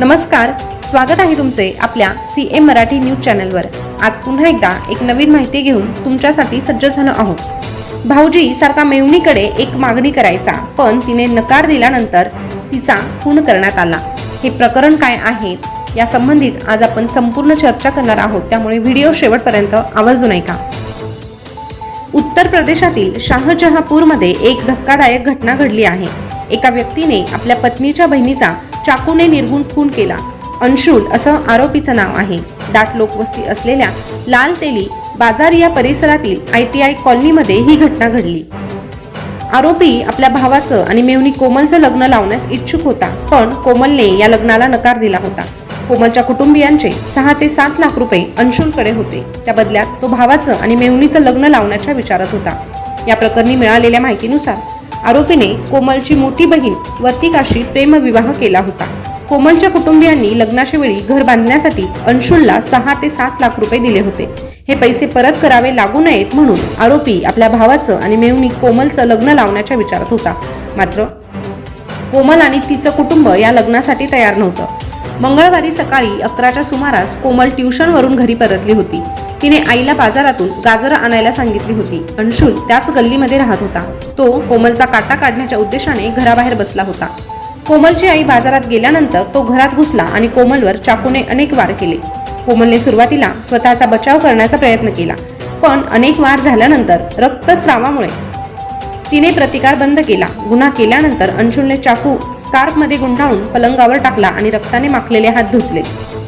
नमस्कार स्वागत आहे तुमचे आपल्या सी एम मराठी न्यूज चॅनलवर. आज पुन्हा एकदा एक नवीन माहिती घेऊन तुमच्यासाठी सज्ज झालो आहोत. भाऊजी सारखा मेवणीकडे एक मागणी करायचा पण तिने नकार दिल्यानंतर तिचा खून करण्यात आला. हे प्रकरण काय आहे? यासंबंधीच आज आपण संपूर्ण चर्चा करणार आहोत त्यामुळे व्हिडिओ शेवटपर्यंत आवर्जून ऐका उत्तर प्रदेशातील शाहजहापूरमध्ये एक धक्कादायक घटना घडली आहे. एका व्यक्तीने आपल्या पत्नीच्या बहिणीचा चाकूने निर्गुण खून केला. अंशुल असं आरोपीचं नाव आहे. दाट लोकवस्ती असलेल्या लाल तेली बाजार या परिसरातील आय टी आय कॉलनीमध्ये ही घटना घडली. आरोपी आपल्या भावाचं आणि मेवणी कोमलचं लग्न लावण्यास इच्छुक होता पण कोमलने या लग्नाला नकार दिला होता. कोमलच्या कुटुंबियांचे सहा ते सात लाख रुपये अंशुलकडे होते. त्या बदल्यात तो भावाचं आणि मेवणीचं लग्न लावण्याच्या विचारत होता. या प्रकरणी मिळालेल्या माहितीनुसार आरोपीने कोमलची मोठी बहीण वर्तिकाशी प्रेमविवाह केला होता. कोमलच्या कुटुंबियांनी लग्नाच्या वेळी घर बांधण्यासाठी अंशुलला सहा ते सात लाख रुपये दिले होते. हे पैसे परत करावे लागू नयेत म्हणून आरोपी आपल्या भावाचं आणि मेवणी कोमलचं लग्न लावण्याच्या विचारात होता. मात्र कोमल आणि तिचं कुटुंब या लग्नासाठी तयार नव्हतं. मंगळवारी सकाळी अकराच्या सुमारास कोमल ट्युशनवरून घरी परतली होती. तिने आईला बाजारातून गाजरं आणायला सांगितली होती. अंशुल त्याच गल्लीमध्ये राहत होता. तो कोमलचा काटा काढण्याच्या उद्देशाने घराबाहेर बसला होता. कोमलची आई बाजारात गेल्यानंतर तो घरात घुसला आणि कोमलवर चाकूने अनेक वार केले. कोमलने सुरुवातीला स्वतःचा बचाव करण्याचा प्रयत्न केला पण अनेक वार झाल्यानंतर रक्तस्रावामुळे तिने प्रतिकार बंद केला. गुन्हा केल्यानंतर अंशुलने चाकू स्कार्फमध्ये गुंडाळून पलंगावर टाकला आणि रक्ताने माखलेले हात धुतले.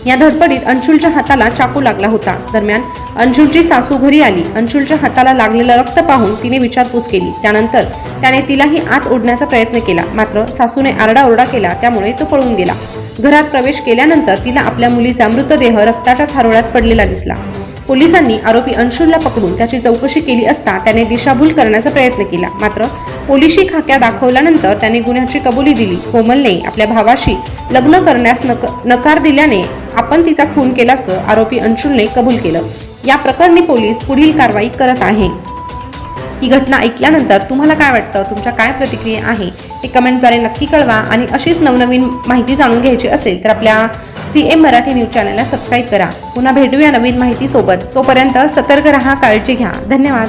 या धडपडीत अंशुलच्या हाताला चाकू लागला होता. दरम्यान अंशुलची सासू घरी आली. अंशुलच्या हाताला लागलेलं रक्त पाहून तिने विचारपूस केली. त्यानंतर त्याने तिलाही आत ओढण्याचा प्रयत्न केला. मात्र सासूने आरडाओरडा केला. त्यामुळे तो पळून गेला. घरात प्रवेश केल्यानंतर तिला आपल्या मुलीचा मृतदेह रक्ताच्या थारोळ्यात पडलेला दिसला. पोलिसांनी आरोपी अंशुलला पकडून त्याची चौकशी केली असता त्याने दिशाभूल करण्याचा प्रयत्न केला. मात्र पोलिशी खाक्या दाखवल्यानंतर त्याने गुन्ह्याची कबुली दिली. कोमलने आपल्या भावाशी लग्न करण्यास नक नकार दिल्याने आपण तिचा खून केल्याचं आरोपी अंशुलने कबूल केलं. या प्रकरणी पोलीस पुढील कारवाई करत आहे. ही घटना ऐकल्यानंतर तुम्हाला काय वाटतं? तुमच्या काय प्रतिक्रिया आहे? हे कमेंटद्वारे नक्की कळवा आणि अशीच नवनवीन माहिती जाणून घ्यायची असेल तर आपल्या सी एम मराठी न्यूज चॅनलला सबस्क्राईब करा. पुन्हा भेटूया नवीन माहितीसोबत. तोपर्यंत सतर्क रहा काळजी घ्या. धन्यवाद.